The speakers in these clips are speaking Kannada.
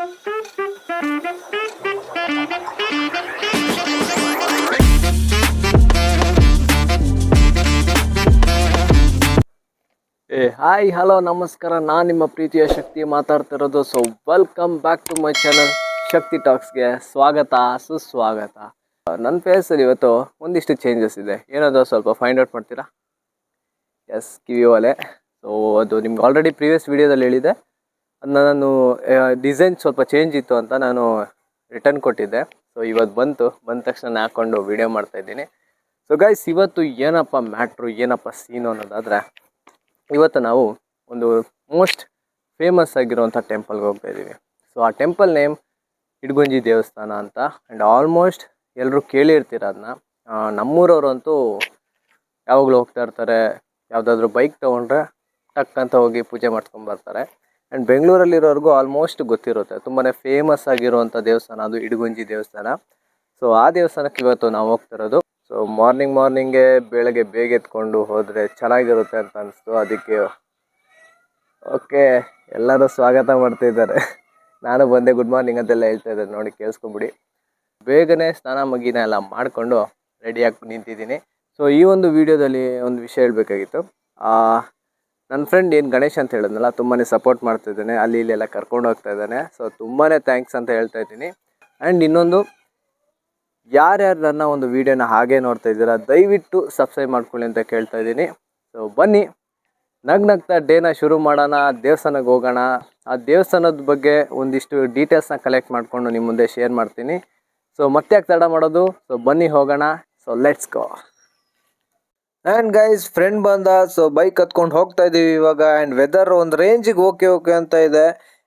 ಏ, ಹಾಯ್, ಹಲೋ, ನಮಸ್ಕಾರ. ನಾನು ನಿಮ್ಮ ಪ್ರೀತಿಯ ಶಕ್ತಿ ಮಾತಾಡ್ತಿರೋದು so welcome back to my channel Shakti ಟಾಕ್ಸ್ಗೆ ಸ್ವಾಗತ, ಸುಸ್ವಾಗತ. ನನ್ನ ಫೇಸಲ್ಲಿ ಇವತ್ತು ಒಂದಿಷ್ಟು ಚೇಂಜಸ್ ಇದೆ. ಏನಾದರೂ ಸ್ವಲ್ಪ ಫೈಂಡ್ ಔಟ್ ಮಾಡ್ತೀರಾ? ಎಸ್ ಕಿವಿ ಒಲೆ. ಸೊ ಅದು ನಿಮ್ಗೆ ಆಲ್ರೆಡಿ ಪ್ರೀವಿಯಸ್ ವೀಡಿಯೋದಲ್ಲಿ ಹೇಳಿದೆ ನಾನು ಡಿಸೈನ್ ಸ್ವಲ್ಪ ಚೇಂಜ್ ಇತ್ತು ಅಂತ ನಾನು ರಿಟರ್ನ್ ಕೊಟ್ಟಿದ್ದೆ. ಸೊ ಇವತ್ತು ಬಂತು. ಬಂದ ತಕ್ಷಣ ನಾನು ಹಾಕ್ಕೊಂಡು ವೀಡಿಯೋ ಮಾಡ್ತಾ ಇದ್ದೀನಿ. ಸೊ ಗೈಸ್ ಇವತ್ತು ಏನಪ್ಪ ಮ್ಯಾಟ್ರು ಏನಪ್ಪ ಸೀನು ಅನ್ನೋದಾದರೆ, ಇವತ್ತು ನಾವು ಒಂದು ಮೋಸ್ಟ್ ಫೇಮಸ್ ಆಗಿರುವಂಥ ಟೆಂಪಲ್ಗೆ ಹೋಗ್ತಾ ಇದ್ದೀವಿ. ಸೊ ಆ ಟೆಂಪಲ್ ನೇಮ್ ಇಡ್ಗುಂಜಿ ದೇವಸ್ಥಾನ ಅಂತ ಆ್ಯಂಡ್ ಆಲ್ಮೋಸ್ಟ್ ಎಲ್ಲರೂ ಕೇಳಿರ್ತೀರ ಅದನ್ನ ನಮ್ಮೂರವರಂತೂ ಯಾವಾಗಲೂ ಹೋಗ್ತಾ ಇರ್ತಾರೆ. ಯಾವುದಾದ್ರೂ ಬೈಕ್ ತೊಗೊಂಡ್ರೆ, ಟಕ್ ಅಂತ ಹೋಗಿ ಪೂಜೆ ಮಾಡ್ಕೊಂಡು ಬರ್ತಾರೆ. ಆ್ಯಂಡ್ ಬೆಂಗಳೂರಲ್ಲಿರೋರ್ಗೂ ಆಲ್ಮೋಸ್ಟ್ ಗೊತ್ತಿರುತ್ತೆ. ತುಂಬಾ ಫೇಮಸ್ ಆಗಿರುವಂಥ ದೇವಸ್ಥಾನ ಅದು ಇಡಗುಂಜಿ ದೇವಸ್ಥಾನ. ಸೊ ಆ ದೇವಸ್ಥಾನಕ್ಕೆ ಇವತ್ತು ನಾವು ಹೋಗ್ತಿರೋದು ಸೊ ಮಾರ್ನಿಂಗ್ ಮಾರ್ನಿಂಗೇ ಬೆಳಗ್ಗೆ ಬೇಗ ಎತ್ಕೊಂಡು ಹೋದರೆ ಚೆನ್ನಾಗಿರುತ್ತೆ ಅಂತ ಅನಿಸ್ತು. ಅದಕ್ಕೆ ಓಕೆ ಎಲ್ಲರೂ ಸ್ವಾಗತ ಮಾಡ್ತಿದ್ದಾರೆ ನಾನು ಬಂದೆ ಗುಡ್ ಮಾರ್ನಿಂಗ್ ಅಂತೆಲ್ಲ ಹೇಳ್ತಾ ಇದ್ದಾರೆ. ನೋಡಿ, ಕೇಳಿಸ್ಕೊಂಬಿಡಿ. ಬೇಗನೆ ಸ್ನಾನ ಮಗಿನ ಎಲ್ಲ ಮಾಡಿಕೊಂಡು ರೆಡಿಯಾಗಿ ನಿಂತಿದ್ದೀನಿ. ಸೊ ಈ ಒಂದು ವಿಡಿಯೋದಲ್ಲಿ ಒಂದು ವಿಷಯ ಹೇಳಬೇಕಾಗಿತ್ತು. ನನ್ನ ಫ್ರೆಂಡ್ ಏನು ಗಣೇಶ್ ಅಂತ ಹೇಳಿದ್ನಲ್ಲ ತುಂಬಾ ಸಪೋರ್ಟ್ ಮಾಡ್ತಿದ್ದಾನೆ ಅಲ್ಲಿ ಇಲ್ಲೆಲ್ಲ ಕರ್ಕೊಂಡು ಹೋಗ್ತಾ ಇದ್ದಾನೆ. ಸೊ ತುಂಬಾ ಥ್ಯಾಂಕ್ಸ್ ಅಂತ ಹೇಳ್ತಾ ಇದ್ದೀನಿ. ಆ್ಯಂಡ್ ಇನ್ನೊಂದು, ಯಾರ್ಯಾರು ನನ್ನ ಒಂದು ವೀಡಿಯೋನ ಹಾಗೆ ನೋಡ್ತಾ ಇದ್ದೀರಾ, ದಯವಿಟ್ಟು ಸಬ್ಸ್ಕ್ರೈಬ್ ಮಾಡ್ಕೊಳ್ಳಿ ಅಂತ ಕೇಳ್ತಾ ಇದ್ದೀನಿ. ಸೊ ಬನ್ನಿ, ನಗ್ ನಗ್ತಾ ಡೇನ ಶುರು ಮಾಡೋಣ ದೇವಸ್ಥಾನಕ್ಕೆ ಹೋಗೋಣ. ಆ ದೇವಸ್ಥಾನದ ಬಗ್ಗೆ ಒಂದಿಷ್ಟು ಡೀಟೇಲ್ಸ್ನ ಕಲೆಕ್ಟ್ ಮಾಡಿಕೊಂಡು ನಿಮ್ಮ ಮುಂದೆ ಶೇರ್ ಮಾಡ್ತೀನಿ. ಸೊ ಮತ್ತೆ ಯಾಕೆ ತಡ ಮಾಡೋದು? ಸೊ ಬನ್ನಿ ಹೋಗೋಣ. So let's go and guys friend ಬಂದ ಸೊ ಬೈಕ್ ಹತ್ಕೊಂಡು ಹೋಗ್ತಾ ಇದ್ದೀವಿ ಇವಾಗ. ಆ್ಯಂಡ್ ವೆದರ್ ಒಂದು ರೇಂಜಿಗೆ ಓಕೆ ಓಕೆ ಅಂತ ಇದೆ.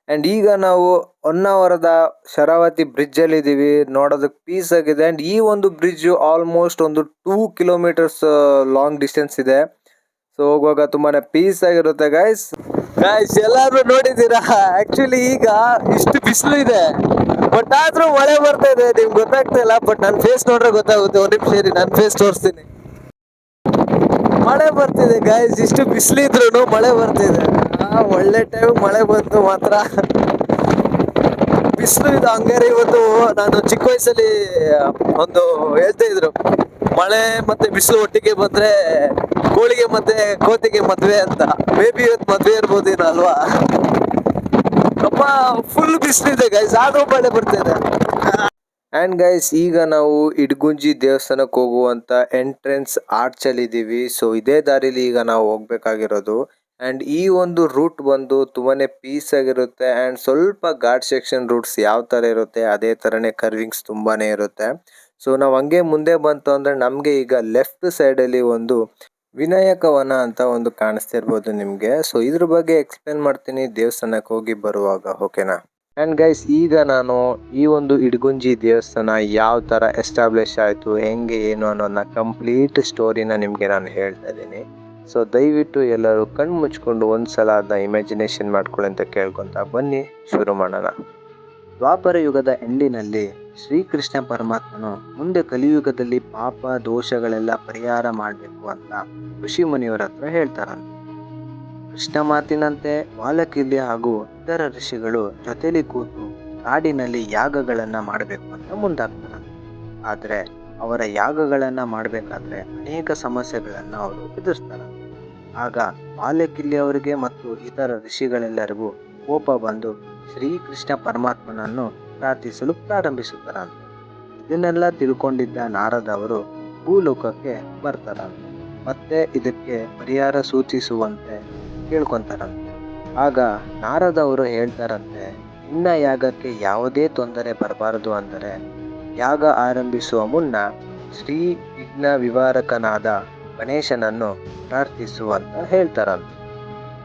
ಆ್ಯಂಡ್ ಈಗ ನಾವು ಹೊನ್ನಾವರದ ಶರಾವತಿ ಬ್ರಿಡ್ಜಲ್ಲಿ ಇದ್ದೀವಿ ನೋಡೋದಕ್ಕೆ ಪೀಸ್ ಆಗಿದೆ. ಆ್ಯಂಡ್ ಈ ಒಂದು ಬ್ರಿಡ್ಜ್ ಆಲ್ಮೋಸ್ಟ್ ಒಂದು ಟೂ ಕಿಲೋಮೀಟರ್ಸ್ ಲಾಂಗ್ ಡಿಸ್ಟೆನ್ಸ್ ಇದೆ. ಸೊ ಹೋಗುವಾಗ ತುಂಬಾ ಪೀಸ್ ಆಗಿರುತ್ತೆ ಗೈಸ್ ಗೈಸ್ ಎಲ್ಲಾದರೂ ನೋಡಿದ್ದೀರಾ? ಆ್ಯಕ್ಚುಲಿ ಈಗ ಇಷ್ಟು ಬಿಸಿಲು ಇದೆ. ಬಟ್ ಆದರೂ ಮಳೆ ಬರ್ತಾ ಇದೆ. ನಿಮ್ಗೆ ಗೊತ್ತಾಗ್ತಾ ಇಲ್ಲ ಬಟ್ ನನ್ನ ಫೇಸ್ ನೋಡ್ರೆ ಗೊತ್ತಾಗುತ್ತೆ. ಒಂದು ನಿಮಿಷ ನಾನು ನನ್ನ ಫೇಸ್ ತೋರಿಸ್ತೀನಿ. ಮಳೆ ಬರ್ತಿದೆ ಗಾಯ್ಸ್ ಇಷ್ಟು ಬಿಸಿಲಿದ್ರು ಮಳೆ ಬರ್ತಿದೆ. ಒಳ್ಳೆ ಟೈಮ್ ಮಳೆ ಬಂತು ಮಾತ್ರ. ಬಿಸಿಲು ಇದು ಹಂಗಾರೆ ಇವತ್ತು. ನಾನು ಚಿಕ್ಕ ವಯಸ್ಸಲ್ಲಿ ಒಂದು ಹೇಳ್ತಾ ಇದ್ರು, ಮಳೆ ಮತ್ತೆ ಬಿಸಿಲು ಒಟ್ಟಿಗೆ ಬಂದ್ರೆ ಕೋಳಿಗೆ ಮತ್ತೆ ಕೋತಿಗೆ ಮದ್ವೆ ಅಂತ. ಬೇಬಿ ಇವತ್ತು ಮದ್ವೆ ಇರ್ಬೋದೇನೋ ಅಲ್ವಾ? ಅಪ್ಪ ಫುಲ್ ಬಿಸಿಲಿದೆ ಗೈಸ್ ಆದ್ರೂ ಮಳೆ ಬರ್ತಿದೆ. ಆ್ಯಂಡ್ ಗೈಸ್ ಈಗ ನಾವು ಇಡ್ಗುಂಜಿ ದೇವಸ್ಥಾನಕ್ಕೆ ಹೋಗುವಂಥ ಎಂಟ್ರೆನ್ಸ್ ಆರ್ಚಲ್ಲಿ ಇದ್ದೀವಿ ಸೊ ಇದೇ ದಾರಿಲಿ ಈಗ ನಾವು ಹೋಗ್ಬೇಕಾಗಿರೋದು. ಆ್ಯಂಡ್ ಈ ಒಂದು ರೂಟ್ ಬಂದು ತುಂಬಾ ಪೀಸ್ ಆಗಿರುತ್ತೆ. ಆ್ಯಂಡ್ ಸ್ವಲ್ಪ ಘಾಟ್ ಸೆಕ್ಷನ್ ರೂಟ್ಸ್ ಯಾವ ಥರ ಇರುತ್ತೆ, ಅದೇ ಥರನೇ ಕರ್ವಿಂಗ್ಸ್ ತುಂಬಾ ಇರುತ್ತೆ. ಸೊ ನಾವು ಹಂಗೆ ಮುಂದೆ ಬಂತು ಅಂದರೆ ನಮಗೆ ಈಗ ಲೆಫ್ಟ್ ಸೈಡಲ್ಲಿ ಒಂದು ವಿನಾಯಕ ವನ ಅಂತ ಒಂದು ಕಾಣಿಸ್ತಿರ್ಬೋದು ನಿಮಗೆ. ಸೊ ಇದ್ರ ಬಗ್ಗೆ ಎಕ್ಸ್ಪ್ಲೇನ್ ಮಾಡ್ತೀನಿ ದೇವಸ್ಥಾನಕ್ಕೆ ಹೋಗಿ ಬರುವಾಗ ಓಕೆನಾ ಆ್ಯಂಡ್ ಗೈಸ್ ಈಗ ನಾನು ಈ ಒಂದು ಇಡ್ಗುಂಜಿ ದೇವಸ್ಥಾನ ಯಾವ ಥರ ಎಸ್ಟಾಬ್ಲಿಷ್ ಆಯಿತು, ಹೆಂಗೆ, ಏನು ಅನ್ನೋದನ್ನ ಕಂಪ್ಲೀಟ್ ಸ್ಟೋರಿನ ನಿಮಗೆ ನಾನು ಹೇಳ್ತಾ ಇದ್ದೀನಿ. ಸೊ ದಯವಿಟ್ಟು ಎಲ್ಲರೂ ಕಣ್ಣು ಮುಚ್ಕೊಂಡು ಒಂದು ಸಲ ಅದನ್ನ ಇಮ್ಯಾಜಿನೇಷನ್ ಮಾಡ್ಕೊಳ್ಳಿ ಅಂತ ಕೇಳ್ಕೊತ ಬನ್ನಿ, ಶುರು ಮಾಡೋಣ. ದ್ವಾಪರ ಯುಗದ ಎಂಡಿನಲ್ಲಿ ಶ್ರೀಕೃಷ್ಣ ಪರಮಾತ್ಮನು ಮುಂದೆ ಕಲಿಯುಗದಲ್ಲಿ ಪಾಪ ದೋಷಗಳೆಲ್ಲ ಪರಿಹಾರ ಮಾಡಬೇಕು ಅಂತ ಋಷಿ ಮುನಿಯವರ ಹತ್ರ ಹೇಳ್ತಾರಂತೆ. ಕೃಷ್ಣ ಮಾತಿನಂತೆ ವಾಲಕಿಲ್ಯ ಹಾಗೂ ಇತರ ಋಷಿಗಳು ಜೊತೆಲಿ ಕೂತು ಕಾಡಿನಲ್ಲಿ ಯಾಗಗಳನ್ನು ಮಾಡಬೇಕು ಅಂತ ಮುಂದಾಗ್ತಾರೆ. ಆದರೆ ಅವರ ಯಾಗಗಳನ್ನು ಮಾಡಬೇಕಾದ್ರೆ ಅನೇಕ ಸಮಸ್ಯೆಗಳನ್ನು ಅವರು ಎದುರಿಸ್ತಾರೆ. ಆಗ ಬಾಲಕಿಲ್ಲಿ ಅವರಿಗೆ ಮತ್ತು ಇತರ ಋಷಿಗಳೆಲ್ಲರಿಗೂ ಕೋಪ ಬಂದು ಶ್ರೀಕೃಷ್ಣ ಪರಮಾತ್ಮನನ್ನು ಪ್ರಾರ್ಥಿಸಲು ಪ್ರಾರಂಭಿಸುತ್ತಾರಂತೆ ಇದನ್ನೆಲ್ಲ ತಿಳ್ಕೊಂಡಿದ್ದ ನಾರದ ಅವರು ಭೂಲೋಕಕ್ಕೆ ಬರ್ತಾರಂತೆ ಮತ್ತೆ ಇದಕ್ಕೆ ಪರಿಹಾರ ಸೂಚಿಸುವಂತೆ ಕೇಳ್ಕೊಂತಾರಂತೆ. ಆಗ ನಾರದವರು ಹೇಳ್ತಾರಂತೆ ನಿನ್ನ ಯಾಗಕ್ಕೆ ಯಾವುದೇ ತೊಂದರೆ ಬರಬಾರದು ಅಂದರೆ, ಯಾಗ ಆರಂಭಿಸುವ ಮುನ್ನ ಶ್ರೀ ವಿಘ್ನ ವಿವಾರಕನಾದ ಗಣೇಶನನ್ನು ಪ್ರಾರ್ಥಿಸುವಂತ ಹೇಳ್ತಾರಂತೆ.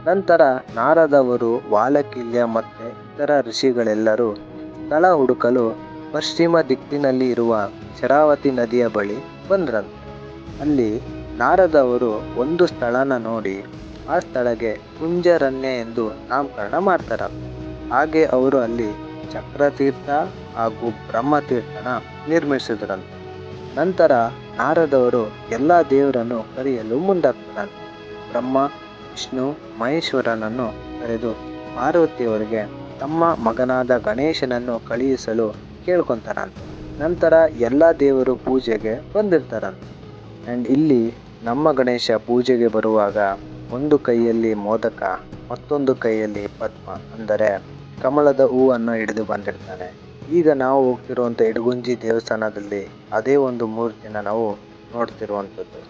ನಂತರ ನಾರದವರು ವಾಲಕಿಲ್ಯ ಮತ್ತೆ ಇತರ ಋಷಿಗಳೆಲ್ಲರೂ ಸ್ಥಳ ಹುಡುಕಲು ಪಶ್ಚಿಮ ದಿಕ್ಕಿನಲ್ಲಿ ಇರುವ ಶರಾವತಿ ನದಿಯ ಬಳಿ ಬಂದ್ರಂತೆ. ಅಲ್ಲಿ ನಾರದವರು ಒಂದು ಸ್ಥಳನ ನೋಡಿ ಆ ಸ್ಥಳಕ್ಕೆ ಪುಂಜರನ್ಯ ಎಂದು ನಾಮಕರಣ ಮಾಡ್ತಾರ. ಹಾಗೆ ಅವರು ಅಲ್ಲಿ ಚಕ್ರತೀರ್ಥ ಹಾಗೂ ಬ್ರಹ್ಮತೀರ್ಥನ ನಿರ್ಮಿಸಿದ್ರಂತೆ. ನಂತರ ನಾರದವರು ಎಲ್ಲ ದೇವರನ್ನು ಕರೆಯಲು ಮುಂದಾಗ್ತಾರೆ ಬ್ರಹ್ಮ, ವಿಷ್ಣು, ಮಹೇಶ್ವರನನ್ನು ಕರೆದು ಪಾರ್ವತಿಯವರಿಗೆ ತಮ್ಮ ಮಗನಾದ ಗಣೇಶನನ್ನು ಕಳುಹಿಸಲು ಕೇಳ್ಕೊತಾರಂತೆ ನಂತರ ಎಲ್ಲ ದೇವರು ಪೂಜೆಗೆ ಬಂದಿರ್ತಾರಂತೆ ಆ್ಯಂಡ್ ಇಲ್ಲಿ ನಮ್ಮ ಗಣೇಶ ಪೂಜೆಗೆ ಬರುವಾಗ ಒಂದು ಕೈಯಲ್ಲಿ ಮೋದಕ, ಮತ್ತೊಂದು ಕೈಯಲ್ಲಿ ಪದ್ಮ ಅಂದರೆ ಕಮಲದ ಹೂವನ್ನು ಹಿಡಿದು ಬಂದಿರ್ತಾನೆ. ಈಗ ನಾವು ಹೋಗ್ತಿರುವಂಥ ಇಡಗುಂಜಿ ದೇವಸ್ಥಾನದಲ್ಲಿ ಅದೇ ಒಂದು ಮೂರ್ತಿನ ನಾವು ನೋಡ್ತಿರುವಂಥದ್ದು.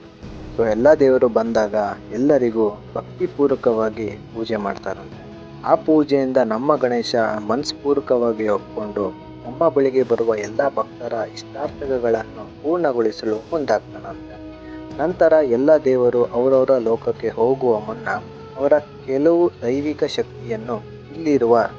ಸೊ ಎಲ್ಲ ದೇವರು ಬಂದಾಗ ಎಲ್ಲರಿಗೂ ಭಕ್ತಿಪೂರ್ವಕವಾಗಿ ಪೂಜೆ ಮಾಡ್ತಾರಂತೆ. ಆ ಪೂಜೆಯಿಂದ ನಮ್ಮ ಗಣೇಶ ಮನಸ್ಪೂರ್ವಕವಾಗಿ ಒಪ್ಕೊಂಡು ನಮ್ಮ ಬಳಿಗೆ ಬರುವ ಎಲ್ಲ ಭಕ್ತರ ಇಷ್ಟಾರ್ಥಗಳನ್ನು ಪೂರ್ಣಗೊಳಿಸಲು ಮುಂದಾಗ್ತಾನಂತೆ. ನಂತರ ಎಲ್ಲ ದೇವರು ಅವರವರ ಲೋಕಕ್ಕೆ ಹೋಗುವ ಮುನ್ನ ಅವರ ಕೆಲವು ದೈವಿಕ ಶಕ್ತಿಯನ್ನು ಇಲ್ಲಿರುವ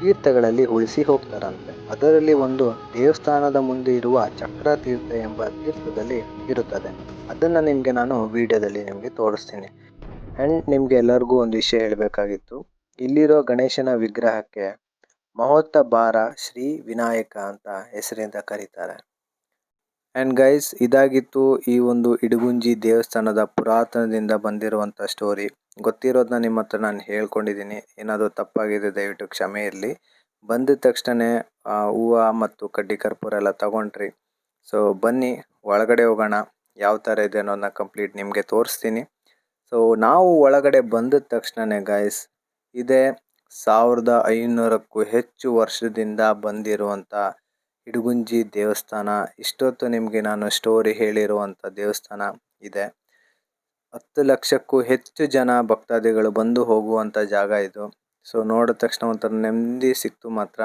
ತೀರ್ಥಗಳಲ್ಲಿ ಉಳಿಸಿ ಹೋಗ್ತಾರಂತೆ. ಅದರಲ್ಲಿ ಒಂದು ದೇವಸ್ಥಾನದ ಮುಂದೆ ಇರುವ ಚಕ್ರ ತೀರ್ಥ ಎಂಬ ತೀರ್ಥದಲ್ಲಿ ಇರುತ್ತದೆ. ಅದನ್ನು ನಿಮಗೆ ನಾನು ವಿಡಿಯೋದಲ್ಲಿ ನಿಮಗೆ ತೋರಿಸ್ತೀನಿ. ಆ್ಯಂಡ್ ನಿಮಗೆ ಎಲ್ಲರಿಗೂ ಒಂದು ವಿಷಯ ಹೇಳಬೇಕಾಗಿತ್ತು. ಇಲ್ಲಿರೋ ಗಣೇಶನ ವಿಗ್ರಹಕ್ಕೆ ಮಹೋತ್ತ ಬಾರ ಶ್ರೀ ವಿನಾಯಕ ಅಂತ ಹೆಸರಿಂದ ಕರೀತಾರೆ. ಆ್ಯಂಡ್ ಗೈಸ್ ಇದಾಗಿತ್ತು ಈ ಒಂದು ಇಡಗುಂಜಿ ದೇವಸ್ಥಾನದ ಪುರಾತನದಿಂದ ಬಂದಿರುವಂಥ ಸ್ಟೋರಿ ಗೊತ್ತಿರೋದನ್ನ ನಿಮ್ಮ ಹತ್ರ ನಾನು ಹೇಳ್ಕೊಂಡಿದ್ದೀನಿ. ಏನಾದರೂ ತಪ್ಪಾಗಿದೆ, ದಯವಿಟ್ಟು ಕ್ಷಮೆ ಇರಲಿ. ಬಂದಿದ ತಕ್ಷಣ ಹೂವು ಮತ್ತು ಕಡ್ಡಿ ಕರ್ಪೂರ ಎಲ್ಲ ತಗೊಂಡ್ರಿ. ಸೊ ಬನ್ನಿ, ಒಳಗಡೆ ಹೋಗೋಣ. ಯಾವ ಥರ ಇದೆ ಅನ್ನೋದನ್ನ ಕಂಪ್ಲೀಟ್ ನಿಮಗೆ ತೋರಿಸ್ತೀನಿ. ಸೊ ನಾವು ಒಳಗಡೆ ಬಂದ ತಕ್ಷಣನೇ ಗಾಯ್ಸ್ ಇದೇ ಸಾವಿರದ ಐನೂರಕ್ಕೂ ಹೆಚ್ಚು ವರ್ಷದಿಂದ ಬಂದಿರುವಂಥ ಇಡಗುಂಜಿ ದೇವಸ್ಥಾನ. ಇಷ್ಟೊತ್ತು ನಿಮಗೆ ನಾನು ಸ್ಟೋರಿ ಹೇಳಿರುವಂಥ ದೇವಸ್ಥಾನ ಇದೆ. ಹತ್ತು ಲಕ್ಷಕ್ಕೂ ಹೆಚ್ಚು ಜನ ಭಕ್ತಾದಿಗಳು ಬಂದು ಹೋಗುವಂಥ ಜಾಗ ಇದು. ಸೊ ನೋಡಿದ ತಕ್ಷಣ ಒಂಥರ ನೆಮ್ಮದಿ ಸಿಕ್ತು ಮಾತ್ರ.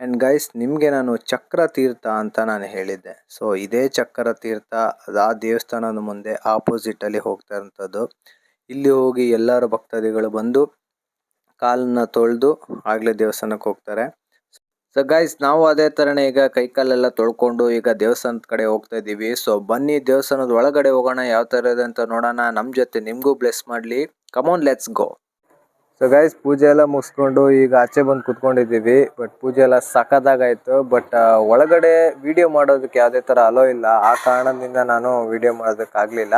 ಆ್ಯಂಡ್ ಗೈಸ್ ನಿಮಗೆ ನಾನು ಚಕ್ರ ತೀರ್ಥ ಅಂತ ನಾನು ಹೇಳಿದ್ದೆ. ಸೊ ಇದೇ ಚಕ್ರ ತೀರ್ಥ ಅದು ಆ ದೇವಸ್ಥಾನದ ಮುಂದೆ ಆಪೋಸಿಟಲ್ಲಿ ಹೋಗ್ತಾ ಇರೋಂಥದ್ದು ಇಲ್ಲಿ ಹೋಗಿ ಎಲ್ಲರೂ ಭಕ್ತಾದಿಗಳು ಬಂದು ಕಾಲನ್ನ ತೊಳೆದು ಆಗಲೇ ದೇವಸ್ಥಾನಕ್ಕೆ ಹೋಗ್ತಾರೆ. ಸೊ ಗೈಸ್ ನಾವು ಅದೇ ಥರನೇ ಈಗ ಕೈಕಾಲೆಲ್ಲ ತೊಳ್ಕೊಂಡು ಈಗ ದೇವಸ್ಥಾನದ ಕಡೆ ಹೋಗ್ತಾ ಇದ್ದೀವಿ. ಸೊ ಬನ್ನಿ ದೇವಸ್ಥಾನದ ಒಳಗಡೆ ಹೋಗೋಣ, ಯಾವ ಥರ ಇದೆ ಅಂತ ನೋಡೋಣ. ನಮ್ಮ ಜೊತೆ ನಿಮಗೂ ಬ್ಲೆಸ್ ಮಾಡಲಿ. Come on let's go so guys ಪೂಜೆ ಎಲ್ಲ ಮುಗಿಸ್ಕೊಂಡು ಈಗ ಆಚೆ ಬಂದು ಕುತ್ಕೊಂಡಿದ್ದೀವಿ. ಬಟ್ ಪೂಜೆ ಎಲ್ಲ ಸಖತ್ತಾಗಾಯ್ತು ಬಟ್ ಒಳಗಡೆ ವಿಡಿಯೋ ಮಾಡೋದಕ್ಕೆ ಯಾವುದೇ ಥರ ಅಲೋ ಇಲ್ಲ. ಆ ಕಾರಣದಿಂದ ನಾನು ವಿಡಿಯೋ ಮಾಡೋದಕ್ಕಾಗಲಿಲ್ಲ.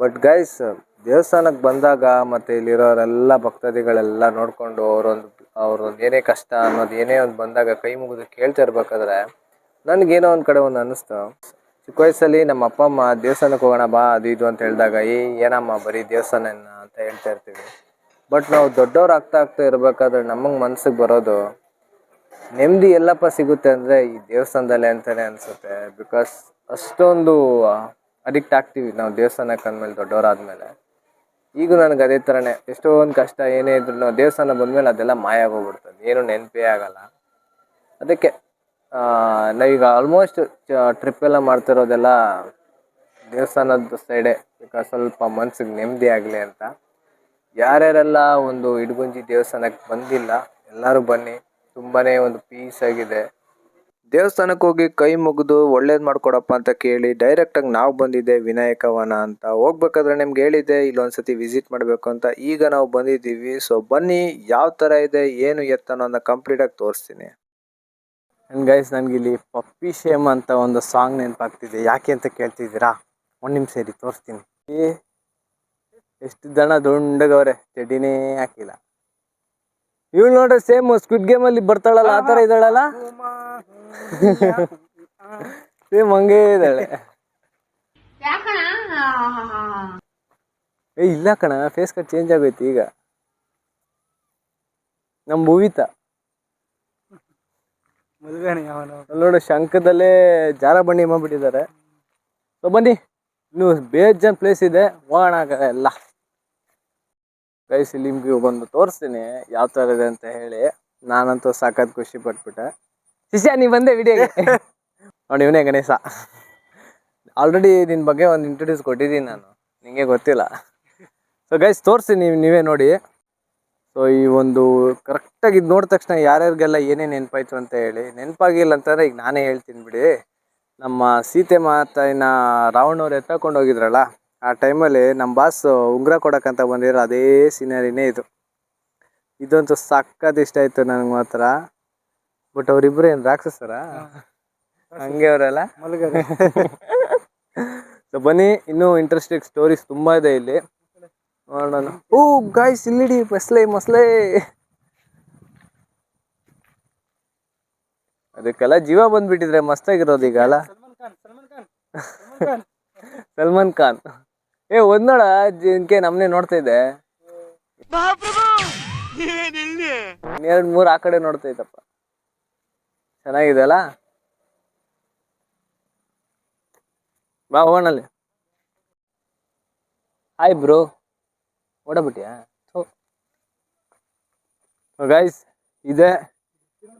ಬಟ್ ಗೈಸ್ ದೇವಸ್ಥಾನಕ್ಕೆ ಬಂದಾಗ ಮತ್ತು ಇಲ್ಲಿರೋರೆಲ್ಲ ಭಕ್ತಾದಿಗಳೆಲ್ಲ ನೋಡಿಕೊಂಡು ಅವರೊಂದು ಅವ್ರೊಂದು ಏನೇ ಕಷ್ಟ ಅನ್ನೋದು ಏನೇ ಒಂದು ಬಂದಾಗ ಕೈ ಮುಗಿದು ಕೇಳ್ತಾ ಇರ್ಬೇಕಾದ್ರೆ ನನಗೇನೋ ಒಂದು ಕಡೆ ಒಂದು ಅನ್ನಿಸ್ತು. ಚಿಕ್ಕ ವಯಸ್ಸಲ್ಲಿ ನಮ್ಮ ಅಪ್ಪ ಅಮ್ಮ ದೇವಸ್ಥಾನಕ್ಕೆ ಹೋಗೋಣ ಬಾ ಅದು ಇದು ಅಂತ ಹೇಳಿದಾಗ, ಏ, ಏನಮ್ಮ ಬರೀ ದೇವಸ್ಥಾನ ಅಂತ ಹೇಳ್ತಾ ಇರ್ತೀವಿ. ಬಟ್ ನಾವು ದೊಡ್ಡವ್ರು ಆಗ್ತಾ ಆಗ್ತಾ ಇರಬೇಕಾದ್ರೆ ನಮಗೆ ಮನಸ್ಸಿಗೆ ಬರೋದು ನೆಮ್ಮದಿ ಎಲ್ಲಪ್ಪ ಸಿಗುತ್ತೆ ಅಂದರೆ ಈ ದೇವಸ್ಥಾನದಲ್ಲೇ ಅಂತಲೇ ಅನಿಸುತ್ತೆ. ಬಿಕಾಸ್ ಅಷ್ಟೊಂದು ಅಡಿಕ್ಟ್ ಆಗ್ತೀವಿ ನಾವು ದೇವಸ್ಥಾನಕ್ಕೆ ಅಂದಮೇಲೆ ದೊಡ್ಡವರಾದ್ಮೇಲೆ. ಈಗ ನನಗೆ ಅದೇ ಥರನೇ ಎಷ್ಟೊಂದು ಕಷ್ಟ ಏನೇ ಇದ್ರೂ ದೇವಸ್ಥಾನ ಬಂದಮೇಲೆ ಅದೆಲ್ಲ ಮಾಯ ಆಗೋಗ್ಬಿಡ್ತದೆ ಏನು ನೆನಪೇ ಆಗಲ್ಲ. ಅದಕ್ಕೆ ನಾವೀಗ ಆಲ್ಮೋಸ್ಟ್ ಟ್ರಿಪ್ ಎಲ್ಲ ಮಾಡ್ತಿರೋದೆಲ್ಲ ದೇವಸ್ಥಾನದ ಸೈಡೆ ಈಗ ಸ್ವಲ್ಪ ಮನ್ಸಿಗೆ ನೆಮ್ಮದಿ ಆಗಲಿ ಅಂತ. ಯಾರ್ಯಾರೆಲ್ಲ ಒಂದು ಇಡಗುಂಜಿ ದೇವಸ್ಥಾನಕ್ಕೆ ಬಂದಿಲ್ಲ, ಎಲ್ಲರೂ ಬನ್ನಿ. ತುಂಬಾ ಒಂದು ಪೀಸ್ ಆಗಿದೆ. ದೇವಸ್ಥಾನಕ್ಕೆ ಹೋಗಿ ಕೈ ಮುಗಿದು ಒಳ್ಳೇದು ಮಾಡ್ಕೊಡಪ್ಪ ಅಂತ ಕೇಳಿ ಡೈರೆಕ್ಟಾಗಿ ನಾವು ಬಂದಿದ್ದೆ ವಿನಾಯಕವನ ಅಂತ. ಹೋಗ್ಬೇಕಾದ್ರೆ ನಿಮ್ಗೆ ಹೇಳಿದ್ದೆ, ಇಲ್ಲೊಂದ್ಸತಿ ವಿಸಿಟ್ ಮಾಡಬೇಕು ಅಂತ. ಈಗ ನಾವು ಬಂದಿದ್ದೀವಿ. ಸೊ ಬನ್ನಿ, ಯಾವ ಥರ ಇದೆ, ಏನು ಎತ್ತನೋ ಅನ್ನೋ ಕಂಪ್ಲೀಟಾಗಿ ತೋರಿಸ್ತೀನಿ. ಆ್ಯಂಡ್ ಗೈಸ್ ನನಗೆ ಇಲ್ಲಿ ಪಪ್ಪಿ ಶೇಮ್ ಅಂತ ಒಂದು ಸಾಂಗ್ ನೆನಪಾಗ್ತಿದೆ. ಯಾಕೆ ಅಂತ ಕೇಳ್ತಿದ್ದೀರಾ? ಒಂದು ನಿಮಿಷ ಸರಿ ತೋರಿಸ್ತೀನಿ. ಎಷ್ಟು ಜನ ದುಂಡಗವ್ರೆ, ಚಡ್ಡಿನೇ ಹಾಕಿಲ್ಲ. ಇವಳು ನೋಡ್ರೆ ಸೇಮ್ ಸ್ಕ್ವಿಡ್ ಗೇಮ್ ಅಲ್ಲಿ ಬರ್ತಾಳಲ್ಲ ಆ ಇದಳಲ್ಲ ಇದ್ದಾಳಲ್ಲ? ಸೇಮ್ ಹಂಗೆ ಇದ್ದಾಳೆ. ಏ ಇಲ್ಲ ಕಣ ಫೇಸ್ ಕಟ್ ಚೇಂಜ್ ಆಗೋಯ್ತು ಈಗ. ನಮ್ ಭೂವಿತ. ಶಂಕದಲ್ಲೇ ನೋಡು ಶಂಖದಲ್ಲೇ ಜಾರ ಬಂಡಿ ಮಾಡ್ಬಿಟ್ಟಿದ್ದಾರೆ. ಸೊ ಬನ್ನಿ ಇನ್ನು ಬೇಜಾನ್ ಪ್ಲೇಸ್ ಇದೆ. ಹೋಗೋಣ ಎಲ್ಲ. ಗೈಸ್ ಇಲ್ಲಿ ನಿಮ್ಗೆ ಬಂದು ತೋರಿಸ್ತೀನಿ ಯಾವ ಥರ ಇದೆ ಅಂತ ಹೇಳಿ. ನಾನಂತೂ ಸಾಕತ್ ಖುಷಿ ಪಟ್ಬಿಟ್ಟೆ. ಶಿಷ್ಯ ನೀ ಬಂದೆ ವಿಡಿಯೋಗೆ ನೋಡಿ ಇವನೇ ಗಣೇಶ. ಆಲ್ರೆಡಿ ನಿನ್ನ ಬಗ್ಗೆ ಒಂದು ಇಂಟ್ರೊಡ್ಯೂಸ್ ಕೊಟ್ಟಿದ್ದೀನಿ ನಾನು. ನಿಮಗೆ ಗೊತ್ತಿಲ್ಲ. ಸೊ ಗೈಸ್ ತೋರಿಸಿ ನೀವು ನೀವೇ ನೋಡಿ. ಸೊ ಈ ಒಂದು ಕರೆಕ್ಟಾಗಿ ಇದು ನೋಡಿದ ತಕ್ಷಣ ಯಾರ್ಯಾರಿಗೆಲ್ಲ ಏನೇನು ನೆನಪಾಯ್ತು ಅಂತ ಹೇಳಿ. ನೆನಪಾಗಿಲ್ಲ ಅಂತಂದರೆ ಈಗ ನಾನೇ ಹೇಳ್ತೀನಿ ಬಿಡಿ. ನಮ್ಮ ಸೀತೆ ಮಾತಾಯಿನ ರಾವಣವ್ರು ಎತ್ತಕೊಂಡು ಹೋಗಿದ್ರಲ್ಲ ಆ ಟೈಮಲ್ಲಿ ನಮ್ಮ ಬಾಸ್ ಉಂಗುರ ಕೊಡೋಕ್ಕಂತ ಬಂದಿರೋ ಅದೇ ಸೀನರಿನೇ ಇದು. ಇದಂತೂ ಸಖತ್ ಇಷ್ಟ ಆಯಿತು ನನಗೆ ಮಾತ್ರ. ಬಟ್ ಅವರಿಬ್ಬರು ಏನು ರಾಕ್ಷಸರ ಹಂಗೆ ಅವರೆಲ್ಲ? ಸೊ ಬನ್ನಿ ಇನ್ನೂ ಇಂಟ್ರೆಸ್ಟಿಂಗ್ ಸ್ಟೋರೀಸ್ ತುಂಬ ಇದೆ ಇಲ್ಲಿ. ನೋಡೋಣ. ಓ ಗಾಯ್ಸ್ ಇಲ್ಲಿಡಿ ಮಸ್ಲೆ ಮಸ್ಲೆ. ಅದಕ್ಕೆಲ್ಲ ಜೀವ ಬಂದ್ಬಿಟ್ಟಿದ್ರೆ ಮಸ್ತಾಗಿರೋದು ಈಗ ಅಲ್ಲ? ಸಲ್ಮಾನ್ ಖಾನ್. ಏ ಒಂದ್ ನೋಡ ಜಿಂಕೆ ನಮ್ನೆ ನೋಡ್ತಾ ಇದ್ದೆ. ಎರಡ್ ಮೂರ್ ಆ ಕಡೆ ನೋಡ್ತಾ ಇದ್ದಪ್ಪ. ಚೆನ್ನಾಗಿದೆ ಅಲ್ಲ ಬಾ ಹೋಗೋಣಲ್ಲಿ. ಹಾಯ್ ಬ್ರೋ ಓಡಬಿಟ್ಯಾ ಗೈಸ್ ಇದೆ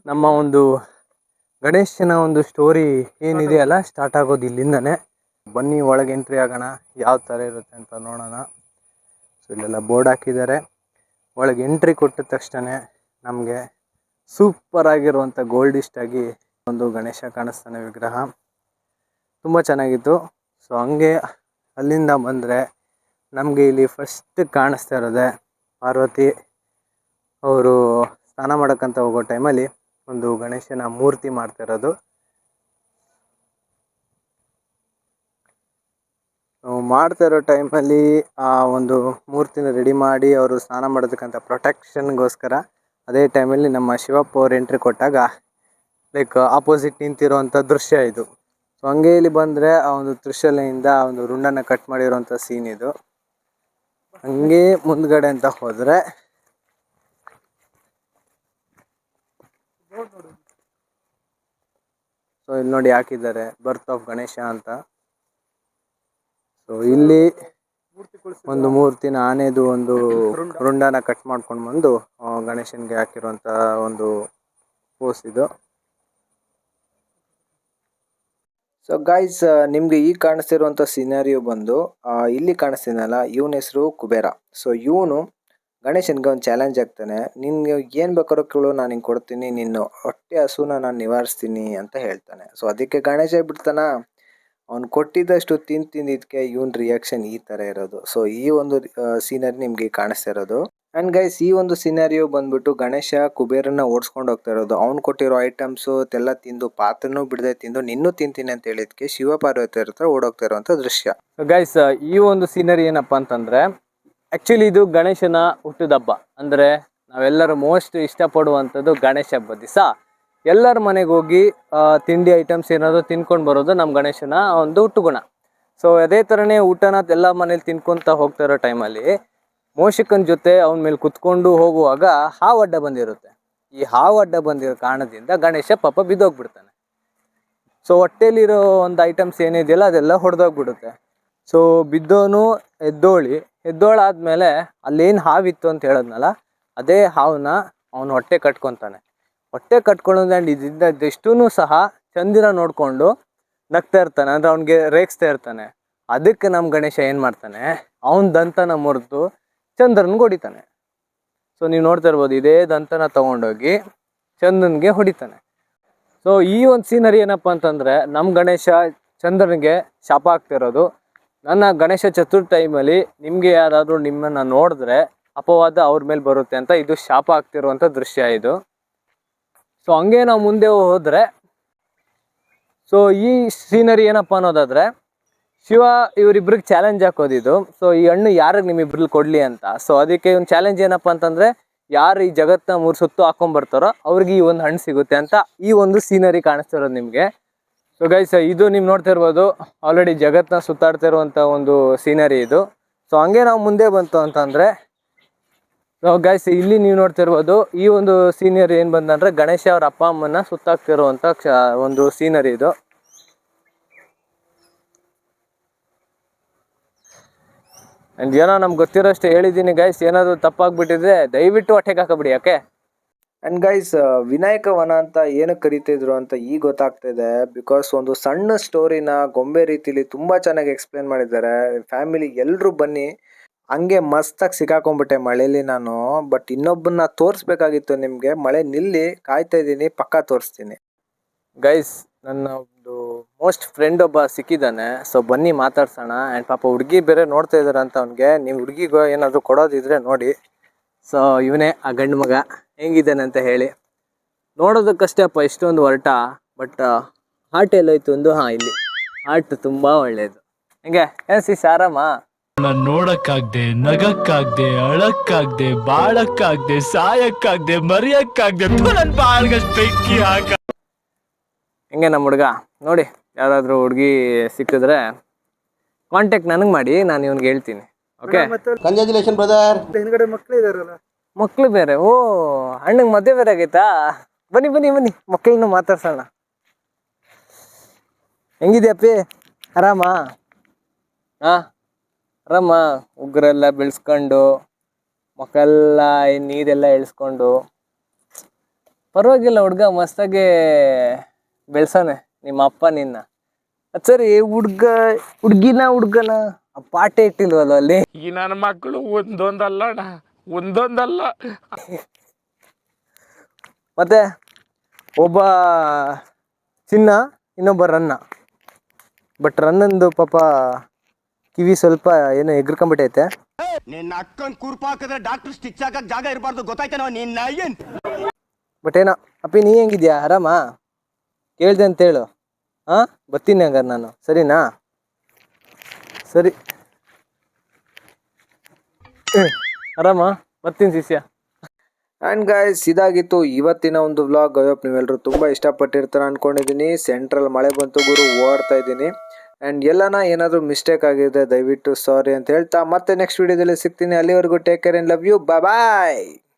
ನಮ್ಮ ಒಂದು ಗಣೇಶನ ಒಂದು ಸ್ಟೋರಿ ಏನಿದೆಯಲ್ಲ ಸ್ಟಾರ್ಟ್ ಆಗೋದು ಇಲ್ಲಿಂದನೇ. ಬನ್ನಿ, ಒಳಗೆ ಎಂಟ್ರಿ ಆಗೋಣ. ಯಾವ ಥರ ಇರುತ್ತೆ ಅಂತ ನೋಡೋಣ. ಸೊ ಇಲ್ಲೆಲ್ಲ ಬೋರ್ಡ್ ಹಾಕಿದ್ದಾರೆ. ಒಳಗೆ ಎಂಟ್ರಿ ಕೊಟ್ಟ ತಕ್ಷಣ ನಮಗೆ ಸೂಪರ್ ಆಗಿರುವಂಥ ಗೋಲ್ಡಿಸ್ಟ್ ಆಗಿ ಒಂದು ಗಣೇಶ ಕಾಣಿಸ್ತಾನೆ ವಿಗ್ರಹ. ತುಂಬ ಚೆನ್ನಾಗಿತ್ತು. ಸೊ ಹಂಗೆ ಅಲ್ಲಿಂದ ಬಂದರೆ ನಮಗೆ ಇಲ್ಲಿ ಫಸ್ಟ್ ಕಾಣಿಸ್ತಾ ಇರೋದೆ ಪಾರ್ವತಿ ಅವರು ಸ್ನಾನ ಮಾಡೋಕ್ಕಂತ ಹೋಗೋ ಟೈಮಲ್ಲಿ ಒಂದು ಗಣೇಶನ ಮೂರ್ತಿ ಮಾಡ್ತಿರೋದು ನಾವು ಮಾಡ್ತಾ ಇರೋ ಟೈಮಲ್ಲಿ ಆ ಒಂದು ಮೂರ್ತಿನ ರೆಡಿ ಮಾಡಿ ಅವರು ಸ್ನಾನ ಮಾಡೋದಕ್ಕಂತ ಪ್ರೊಟೆಕ್ಷನ್ಗೋಸ್ಕರ ಅದೇ ಟೈಮಲ್ಲಿ ನಮ್ಮ ಶಿವಪ್ಪ ಅವ್ರು ಎಂಟ್ರಿ ಕೊಟ್ಟಾಗ ಲೈಕ್ ಆಪೋಸಿಟ್ ನಿಂತಿರುವಂಥ ದೃಶ್ಯ ಇದು. ಸೊ ಹಂಗೆ ಇಲ್ಲಿ ಬಂದರೆ ಆ ಒಂದು ತ್ರಿಶಲೆಯಿಂದ ಆ ಒಂದು ರುಂಡನ್ನು ಕಟ್ ಮಾಡಿರುವಂಥ ಸೀನ್ ಇದು. ಹಂಗೆ ಮುಂದ್ಗಡೆ ಅಂತ ಹೋದರೆ ಸೊ ಇಲ್ಲಿ ನೋಡಿ ಹಾಕಿದ್ದಾರೆ ಬರ್ತ್ ಆಫ್ ಗಣೇಶ ಅಂತ. ಸೊ ಇಲ್ಲಿ ಒಂದು ಮೂರ್ತಿನ ಆನೆದು ಒಂದು ರುಂಡನ ಕಟ್ ಮಾಡ್ಕೊಂಡು ಬಂದು ಗಣೇಶನಿಗೆ ಗಣೇಶನ್ಗೆ ಹಾಕಿರುವಂತ ಒಂದು ಪೋಸ್ ಇದು. ಸೊ ಗೈಸ್ ನಿಮಗೆ ಈಗ ಕಾಣಿಸ್ತಿರುವಂಥ ಸಿನಾರಿಯೋ ಬಂದು ಇಲ್ಲಿ ಕಾಣಿಸ್ತೀನಲ್ಲ ಇವನ ಹೆಸರು ಕುಬೇರ. ಸೊ ಇವನು ಗಣೇಶನ್ಗೆ ಒಂದು ಚಾಲೆಂಜ್ ಆಗ್ತಾನೆ. ನಿನ್ಗೆ ಏನು ಬೇಕಾದ್ರೂ ಕೇಳು, ನಾನು ಹಿಂಗೆ ಕೊಡ್ತೀನಿ, ನಿನ್ನ ಹೊಟ್ಟೆ ಹಸುನ ನಾನು ನಿವಾರಿಸ್ತೀನಿ ಅಂತ ಹೇಳ್ತಾನೆ. ಸೊ ಅದಕ್ಕೆ ಗಣೇಶ ಬಿಡ್ತಾನ? ಅವ್ನು ಕೊಟ್ಟಿದ್ದಷ್ಟು ತಿಂದು ತಿಂದಿದ್ದಕ್ಕೆ ಇವನ್ ರಿಯಾಕ್ಷನ್ ಈ ಥರ ಇರೋದು. ಸೊ ಈ ಒಂದು ಸೀನರಿ ನಿಮಗೆ ಕಾಣಿಸ್ತಾ ಇರೋದು. ಆ್ಯಂಡ್ ಗೈಸ್ ಈ ಒಂದು ಸಿನಾರಿಯೋ ಬಂದ್ಬಿಟ್ಟು ಗಣೇಶ ಕುಬೇರನ್ನ ಓಡಿಸ್ಕೊಂಡು ಹೋಗ್ತಾ ಇರೋದು. ಅವ್ನು ಕೊಟ್ಟಿರೋ ಐಟಮ್ಸು ಎಲ್ಲ ತಿಂದು ಪಾತ್ರನೂ ಬಿಡದೆ ತಿಂದು ನಿನ್ನೂ ತಿಂತೀನಿ ಅಂತ ಹೇಳಿದ್ಕೆ ಶಿವ ಪಾರ್ವತಿ ಹತ್ರ ಓಡೋಗ್ತಾ ಇರೋವಂಥ ದೃಶ್ಯ. ಗೈಸ್ ಈ ಒಂದು ಸೀನರಿ ಏನಪ್ಪ ಅಂತಂದ್ರೆ ಆ್ಯಕ್ಚುಲಿ ಇದು ಗಣೇಶನ ಹುಟ್ಟಿದಬ್ಬ ಅಂದ್ರೆ ನಾವೆಲ್ಲರೂ ಮೋಸ್ಟ್ ಇಷ್ಟಪಡುವಂಥದ್ದು ಗಣೇಶ ಹಬ್ಬ ದಿವಸ. ಎಲ್ಲರ ಮನೆಗೆ ಹೋಗಿ ತಿಂಡಿ ಐಟಮ್ಸ್ ಏನಾದರೂ ತಿನ್ಕೊಂಡು ಬರೋದು ನಮ್ಮ ಗಣೇಶನ ಒಂದು ಹುಟ್ಟುಗುಣ ಸೊ ಅದೇ ಥರನೇ ಊಟನ ಎಲ್ಲ ಮನೇಲಿ ತಿನ್ಕೊತ ಹೋಗ್ತಾ ಇರೋ ಟೈಮಲ್ಲಿ ಮೋಷಕನ ಜೊತೆ ಅವನ ಮೇಲೆ ಕುತ್ಕೊಂಡು ಹೋಗುವಾಗ ಹಾವು ಅಡ್ಡ ಬಂದಿರುತ್ತೆ. ಈ ಹಾವು ಅಡ್ಡ ಬಂದಿರೋ ಕಾರಣದಿಂದ ಗಣೇಶ ಪಾಪ ಬಿದ್ದೋಗ್ಬಿಡ್ತಾನೆ. ಸೊ ಹೊಟ್ಟೆಲಿರೋ ಒಂದು ಐಟಮ್ಸ್ ಏನಿದೆಯಲ್ಲ ಅದೆಲ್ಲ ಹೊಡೆದೋಗ್ಬಿಡುತ್ತೆ. ಸೊ ಬಿದ್ದೋನು ಎದ್ದೋಳಿ, ಎದ್ದೋಳಾದ್ಮೇಲೆ ಅಲ್ಲೇನು ಹಾವಿತ್ತು ಅಂತ ಹೇಳದ್ನಲ್ಲ, ಅದೇ ಹಾವನ್ನ ಅವನು ಹೊಟ್ಟೆ ಕಟ್ಕೊತಾನೆ. ಹೊಟ್ಟೆ ಕಟ್ಕೊಳ್ಳೋದು ಆ್ಯಂಡ್ ಇದಿದ್ದಷ್ಟು ಸಹ ಚಂದಿರ ನೋಡಿಕೊಂಡು ನಗ್ತಾ ಇರ್ತಾನೆ, ಅಂದ್ರೆ ಅವ್ನಿಗೆ ರೇಗಿಸ್ತಾ ಇರ್ತಾನೆ. ಅದಕ್ಕೆ ನಮ್ಮ ಗಣೇಶ ಏನು ಮಾಡ್ತಾನೆ? ಅವನ ದಂತನ ಮುರಿದು ಚಂದ್ರನ್ಗೆ ಹೊಡಿತಾನೆ. ಸೊ ನೀವು ನೋಡ್ತಾ ಇರ್ಬೋದು, ಇದೇ ದಂತನ ತಗೊಂಡೋಗಿ ಚಂದ್ರನ್ಗೆ ಹೊಡಿತಾನೆ. ಸೊ ಈ ಒಂದು ಸೀನರಿ ಏನಪ್ಪ ಅಂತಂದ್ರೆ ನಮ್ಮ ಗಣೇಶ ಚಂದ್ರನಿಗೆ ಶಾಪ ಆಗ್ತಿರೋದು ನನ್ನ ಗಣೇಶ ಚತುರ್ಥ ಟೈಮಲ್ಲಿ ನಿಮಗೆ ಯಾರಾದರೂ ನಿಮ್ಮನ್ನ ನೋಡಿದ್ರೆ ಅಪವಾದ ಅವ್ರ ಮೇಲೆ ಬರುತ್ತೆ ಅಂತ ಇದು ಶಾಪ ಆಗ್ತಿರುವಂಥ ದೃಶ್ಯ ಇದು. ಸೊ ಹಂಗೆ ನಾವು ಮುಂದೆ ಹೋದರೆ ಸೊ ಈ ಸೀನರಿ ಏನಪ್ಪ ಅನ್ನೋದಾದ್ರೆ, ಶಿವ ಇವರಿಬ್ರಿಗೆ ಚಾಲೆಂಜ್ ಹಾಕೋದಿದ್ದು ಸೊ ಈ ಹಣ್ಣು ಯಾರಿಗೆ ನಿಮ್ಮಿಬ್ರಲ್ಲಿ ಕೊಡ್ಲಿ ಅಂತ. ಸೊ ಅದಕ್ಕೆ ಒಂದು ಚಾಲೆಂಜ್ ಏನಪ್ಪ ಅಂತಂದ್ರೆ, ಯಾರು ಈ ಜಗತ್ತನ್ನ ಮೂರು ಸುತ್ತು ಹಾಕೊಂಡ್ ಬರ್ತಾರೋ ಅವ್ರಿಗೆ ಈ ಒಂದು ಹಣ್ಣು ಸಿಗುತ್ತೆ ಅಂತ ಈ ಒಂದು ಸೀನರಿ ಕಾಣಿಸ್ತಿರೋದು ನಿಮಗೆ. ಸೊ ಗೈಸ್ ಇದು ನೀವು ನೋಡ್ತಾ ಇರ್ಬೋದು ಆಲ್ರೆಡಿ ಜಗತ್ತನ್ನ ಸುತ್ತಾಡ್ತಾ ಇರುವಂಥ ಒಂದು ಸೀನರಿ ಇದು. ಸೊ ಹಂಗೆ ನಾವು ಮುಂದೆ ಬಂತು ಅಂತಂದ್ರೆ ಗೈಸ್ ಇಲ್ಲಿ ನೀವು ನೋಡ್ತಾ ಇರ್ಬೋದು ಈ ಒಂದು ಸೀನಿಯರ್ ಏನು ಬಂದಂದ್ರೆ ಗಣೇಶ ಅವ್ರ ಅಪ್ಪ ಅಮ್ಮನ ಸುತ್ತಾಕ್ತಿರುವಂಥ ಕ್ಷ, ಒಂದು ಸೀನರಿ ಇದು. ಆ್ಯಂಡ್ ಏನೋ ನಮ್ಗೆ ಗೊತ್ತಿರೋಷ್ಟು ಹೇಳಿದ್ದೀನಿ ಗೈಸ್ ಏನಾದರೂ ತಪ್ಪಾಗ್ಬಿಟ್ಟಿದ್ರೆ ದಯವಿಟ್ಟು ಹೊಟ್ಟೆಗೆ ಹಾಕಬಿಡಿ ಯಾಕೆ ಅಂಡ್ ಗೈಸ್ ವಿನಾಯಕ ವನ ಅಂತ ಏನಕ್ಕೆ ಕರಿತಿದ್ರು ಅಂತ ಈಗ ಗೊತ್ತಾಗ್ತಾ ಇದೆ ಬಿಕಾಸ್ ಒಂದು ಸಣ್ಣ ಸ್ಟೋರಿನ ಗೊಂಬೆ ರೀತಿಲಿ ತುಂಬಾ ಚೆನ್ನಾಗಿ ಎಕ್ಸ್ಪ್ಲೇನ್ ಮಾಡಿದ್ದಾರೆ. ಫ್ಯಾಮಿಲಿ ಎಲ್ಲರೂ ಬನ್ನಿ. ಹಂಗೆ ಮಸ್ತಾಗಿ ಸಿಕ್ಕಾಕೊಂಡ್ಬಿಟ್ಟೆ ಮಳೆಲಿ ನಾನು ಬಟ್ ಇನ್ನೊಬ್ಬನ್ನ ತೋರಿಸ್ಬೇಕಾಗಿತ್ತು ನಿಮಗೆ. ಮಳೆ ನಿಲ್ಲಿ, ಕಾಯ್ತಾ ಇದ್ದೀನಿ, ಪಕ್ಕ ತೋರಿಸ್ತೀನಿ. ಗೈಸ್ ನನ್ನ ಒಂದು ಮೋಸ್ಟ್ ಫ್ರೆಂಡ್ ಒಬ್ಬ ಸಿಕ್ಕಿದ್ದಾನೆ. ಸೊ ಬನ್ನಿ ಮಾತಾಡ್ಸೋಣ. ಆ್ಯಂಡ್ ಪಾಪ ಹುಡುಗಿ ಬೇರೆ ನೋಡ್ತಾ ಇದ್ದಾರೆ ಅಂತ ಅವ್ನಿಗೆ. ನೀವು ಹುಡುಗಿಗೆ ಏನಾದರೂ ಕೊಡೋದಿದ್ರೆ ನೋಡಿ. ಸೊ ಇವನೇ ಆ ಗಂಡು ಮಗ. ಹೆಂಗಿದ್ದಾನೆ ಅಂತ ಹೇಳಿ. ನೋಡೋದಕ್ಕಷ್ಟೇ ಅಪ್ಪ ಇಷ್ಟೊಂದು ಹೊರಟ ಬಟ್ ಹಾರ್ಟ್ ಎಲ್ಲೋಯ್ತು ಒಂದು ಹಾಂ ಇಲ್ಲಿ. ಹಾರ್ಟ್ ತುಂಬ ಒಳ್ಳೆಯದು ಹೆಂಗೆ? ಏನು ಸಿ ಆರಾಮ ನಾನ್ ನೋಡಕ್ಕಾಗ್ದೆ ನಗಕ್ಕಾಗ್ದೆ ಅಳಕ್ಕಾಗ್ದೆ ಬಾಳಕ್ಕಾಗ್ದೆ ಸಾಯಕ್ಕಾಗ್ದೆ ಮರಿಯಕ್ಕಾಗ್ದೆ ನನ್ ಬಾಳ್ಗಷ್ಟು ಬೆಂಕಿ ಹಾಕ. ಹೆಂಗೆ ನಮ್ಮ ಹುಡುಗ? ನೋಡಿ ಯಾರಾದರೂ ಹುಡುಗಿ ಸಿಕ್ಕಿದ್ರೆ ಕಾಂಟ್ಯಾಕ್ಟ್ ನನಗೆ ಮಾಡಿ ನಾನು ಇವ್ನಿಗೆ ಹೇಳ್ತೀನಿ. ಓಕೆ ಕಂಗ್ರ್ಯಾಚುಲೇಷನ್ ಬ್ರದರ್ ಹಿಂದ್ಗಡೆ ಮಕ್ಳು ಇದಾರಲ್ಲ? ಮಕ್ಳು ಬೇರೆ. ಓ ಅಣ್ಣಗ್ ಮದುವೆ ಬೇರೆ ಆಗೈತಾ? ಬನ್ನಿ ಬನ್ನಿ ಬನ್ನಿ. ಮಕ್ಕಳನ್ನು ಮಾತಾಡ್ಸೋಣ. ಹೆಂಗಿದ್ಯಪ್ಪಿ? ಆರಾಮಾ? ಹಾ. ಆರಾಮ ಉಗ್ರೆಲ್ಲ ಬೆಳೆಸ್ಕೊಂಡು ಮಕ್ಕಳೆಲ್ಲ ನೀರೆಲ್ಲ ಇಳಿಸ್ಕೊಂಡು. ಪರವಾಗಿಲ್ಲ ಹುಡ್ಗ ಮಸ್ತಾಗೆ ಬೆಳ್ಸನೆ ನಿಮ್ಮ ಅಪ್ಪ ನಿನ್ನ. ಅದ್ ಸರಿ ಹುಡ್ಗ ಹುಡ್ಗಿನ ಹುಡ್ಗನ ಆ ಪಾಟೆ ಇಟ್ಟಿಲ್ವಲ್ಲ ಅಲ್ಲಿ? ಈ ನನ್ನ ಮಕ್ಕಳು ಒಂದೊಂದಲ್ಲ ಅಣ್ಣ ಒಂದೊಂದಲ್ಲ. ಮತ್ತೆ ಒಬ್ಬ ಚಿನ್ನ ಇನ್ನೊಬ್ಬ ರನ್ನ. ಬಟ್ ರನ್ನಂದು ಪಾಪ ಕಿವಿ ಸ್ವಲ್ಪ ಏನೋ ಎಗ್ರಿಕೊಂಡ್ಬಿಟ್ಟೈತೆ ನಿನ್ನ ಅಕ್ಕನ್ ಕುರ್ಪ ಹಾಕಿದ್ರೆ ಡಾಕ್ಟರ್ ಸ್ಟಿಚ್ ಹಾಕಕ್ ಜಾಗ ಇರಬಾರ್ದು ಗೊತ್ತಾಯ್ತೇನೋ ನಿನ್ನ ಏನ್ ಬಟ್ ಏನೋ ಅಪ್ಪಿ ನೀ ಹೆಂಗಿದ್ಯಾ? ಆರಾಮ? ಕೇಳ್ದೆ ಅಂತೇಳು ಹಾಂ? ಬರ್ತೀನಿ ಹಂಗಾರೆ ನಾನು. ಸರಿನಾ? ಸರಿ. ಆರಾಮ? ಬರ್ತೀನಿ ಶಿಷ್ಯ. ಆ್ಯಂಡ್ ಗಾಯ್ಸ್ ಇದಾಗಿತ್ತು ಇವತ್ತಿನ ಒಂದು ವ್ಲಾಗ್ ಅಯ್ಯಪ್ಪ ನೀವೆಲ್ಲರೂ ತುಂಬ ಇಷ್ಟಪಟ್ಟಿರ್ತಾರೆ ಅಂದ್ಕೊಂಡಿದ್ದೀನಿ ಸೆಂಟ್ರಲ್ ಮಳೆ ಬಂತು ಗುರು ಓಡ್ತಾ ಇದ್ದೀನಿ. ಆ್ಯಂಡ್ ಎಲ್ಲನ ಏನಾದರೂ ಮಿಸ್ಟೇಕ್ ಆಗಿದೆ ದಯವಿಟ್ಟು ಸಾರಿ ಅಂತ ಹೇಳ್ತಾ ಮತ್ತೆ ನೆಕ್ಸ್ಟ್ ವಿಡಿಯೋದಲ್ಲಿ ಸಿಗ್ತೀನಿ. ಅಲ್ಲಿವರೆಗೂ take care and love you bye